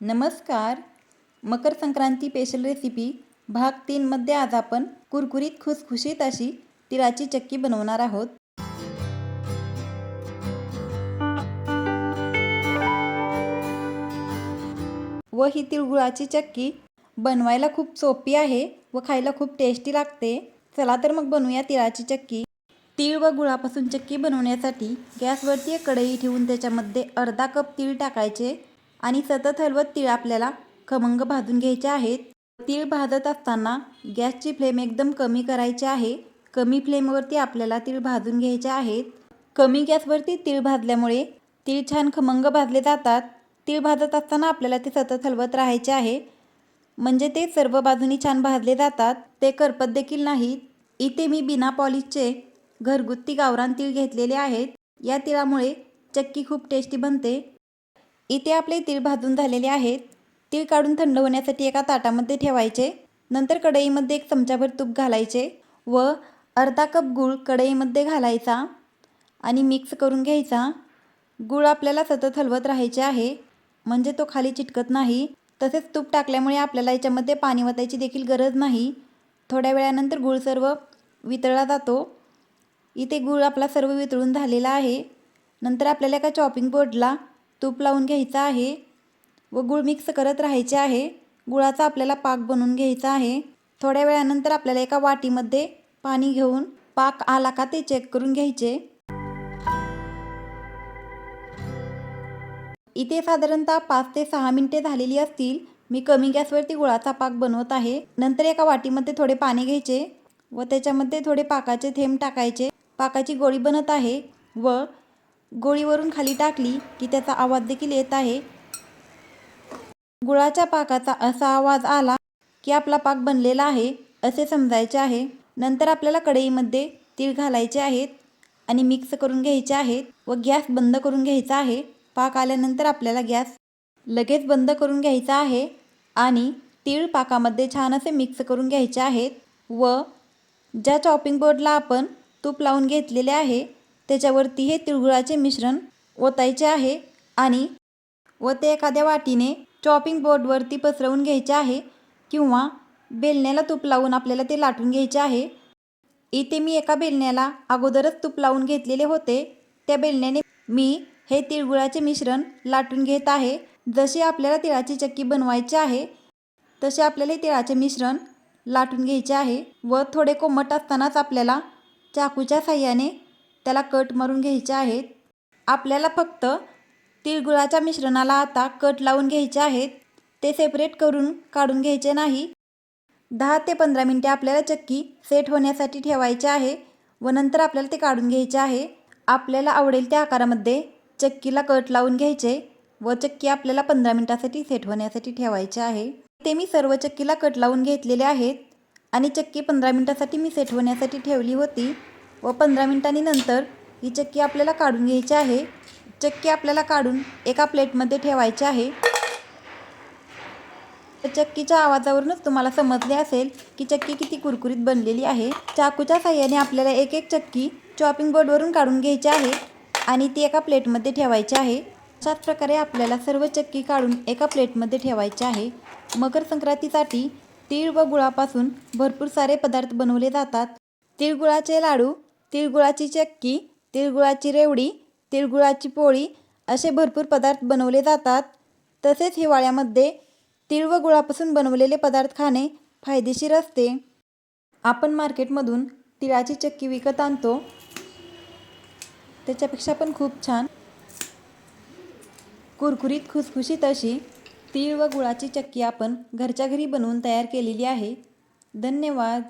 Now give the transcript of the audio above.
नमस्कार. Makar Sankranti special recipe भाग तीनमध्ये आज आपण कुरकुरीत खुसखुशीत अशी तिळाची चक्की बनवणार आहोत. व ही तिळगुळाची चक्की बनवायला खूप सोपी आहे व खायला खूप टेस्टी लागते. चला तर मग बनवूया तिळाची चक्की. तीळ व गुळापासून चक्की बनवण्यासाठी गॅसवरती एक कढई ठेवून त्याच्यामध्ये अर्धा कप तीळ टाकायचे. आणि सतत हलवत तीळ आपल्याला खमंग भाजून घ्यायचे आहेत. तीळ भाजत असताना गॅसची फ्लेम एकदम कमी करायची आहे. कमी फ्लेमवरती आपल्याला तीळ भाजून घ्यायचे आहेत. कमी गॅसवरती तीळ भाजल्यामुळे तीळ छान खमंग भाजले जातात. तीळ भाजत असताना आपल्याला ते सतत हलवत राहायचे आहे. म्हणजे ते सर्व बाजूनी छान भाजले जातात. ते करपत देखील नाहीत. इथे मी बिना पॉलिशचे घरगुती गावरान तीळ घेतलेले आहेत. या तिळामुळे चक्की खूप टेस्टी बनते. इथे आपले तीळ भाजून झालेले आहेत. तीळ काढून थंड होण्यासाठी एका ताटामध्ये ठेवायचे. नंतर कढईमध्ये एक चमचाभर तूप घालायचे व अर्धा कप गूळ कढईमध्ये घालायचा आणि मिक्स करून घ्यायचा. गूळ आपल्याला सतत हलवत राहायचे आहे. म्हणजे तो खाली चिटकत नाही. तसेच तूप टाकल्यामुळे आपल्याला याच्यामध्ये पाणी वतायची देखील गरज नाही. थोड्या वेळानंतर गूळ सर्व वितळला जातो. इथे गूळ आपला सर्व वितळून झालेला आहे. नंतर आपल्याला एका चॉपिंग बोर्डला तूप लावून घ्यायचं आहे व गुळ मिक्स करत राहायचे आहे. गुळाचा आपल्याला पाक बनवून घ्यायचा आहे. थोड्या वेळानंतर आपल्याला एका वाटीमध्ये पाणी घेऊन पाक आला का ते चेक करून घ्यायचे. इथे साधारणतः पाच ते सहा मिनिटे झालेली असतील. मी कमी गॅसवरती गुळाचा पाक बनवत आहे. नंतर एका वाटीमध्ये थोडे पाणी घ्यायचे व त्याच्यामध्ये थोडे पाकाचे थेंब टाकायचे. पाकाची गोळी बनत आहे व गोळीवरून खाली टाकली की त्याचा आवाज देखील येत आहे. गुळाच्या पाकाचा असा आवाज आला की आपला पाक बनलेला आहे असे समजायचे आहे. नंतर आपल्याला कढईमध्ये तीळ घालायचे आहेत आणि मिक्स करून घ्यायचे आहेत व गॅस बंद करून घ्यायचा आहे. पाक आल्यानंतर आपल्याला गॅस लगेच बंद करून घ्यायचा आहे आणि तीळ पाकामध्ये छान असे मिक्स करून घ्यायचे आहेत व ज्या चॉपिंग बोर्डला आपण तूप लावून घेतलेले आहे त्याच्यावरती हे तिळगुळाचे मिश्रण ओतायचे आहे आणि व ते एखाद्या वाटीने चॉपिंग बोर्डवरती पसरवून घ्यायचे आहे किंवा बेलण्याला तूप लावून आपल्याला ते लाटून घ्यायचे आहे. इथे मी एका बेलण्याला अगोदरच तूप लावून घेतलेले होते. त्या बेलण्याने मी हे तिळगुळाचे मिश्रण लाटून घेत आहे. जशी आपल्याला तिळाची चक्की बनवायची आहे तसे आपल्याला हे तिळाचे मिश्रण लाटून घ्यायचे आहे व थोडे कोमट असतानाच आपल्याला चाकूच्या साह्याने त्याला कट मारून घ्यायचे आहेत. आपल्याला फक्त तिळगुळाच्या मिश्रणाला आता कट लावून घ्यायचे आहेत. ते सेपरेट करून काढून घ्यायचे नाही. दहा ते पंधरा मिनटे आपल्याला चक्की सेट होण्यासाठी ठेवायचे आहे व नंतर आपल्याला ते काढून घ्यायचे आहे. आपल्याला आवडेल त्या आकारामध्ये चक्कीला कट लावून घ्यायचे व चक्की आपल्याला पंधरा मिनटासाठी सेट होण्यासाठी ठेवायचे आहे. ते मी सर्व चक्कीला कट लावून घेतलेले आहेत आणि चक्की पंधरा मिनटासाठी मी सेट होण्यासाठी ठेवली होती. व पंधरा मिनटांनी नंतर ही चक्की आपल्याला काढून घ्यायची आहे. चक्की आपल्याला काढून एका प्लेटमध्ये ठेवायची आहे. चक्कीच्या आवाजावरूनच तुम्हाला समजले असेल की चक्की किती कुरकुरीत बनलेली आहे. चाकूच्या साह्याने आपल्याला एक एक चक्की चॉपिंग बोर्डवरून काढून घ्यायची आहे आणि ती एका प्लेटमध्ये ठेवायची आहे. अशाच प्रकारे आपल्याला सर्व चक्की काढून एका प्लेटमध्ये ठेवायची आहे. मकर संक्रांतीसाठी तीळ व गुळापासून भरपूर सारे पदार्थ बनवले जातात. तिळगुळाचे लाडू तिळगुळाची चक्की तिळगुळाची रेवडी तिळगुळाची पोळी असे भरपूर पदार्थ बनवले जातात. तसेच हिवाळ्यामध्ये तीळ व गुळापासून बनवलेले पदार्थ खाणे फायदेशीर असते. आपण मार्केटमधून तिळाची चक्की विकत आणतो. त्याच्यापेक्षा पण खूप छान. कुरकुरीत खुसखुशीत अशी तीळ व गुळाची चक्की आपण घरच्या घरी बनवून तयार केलेली आहे. धन्यवाद.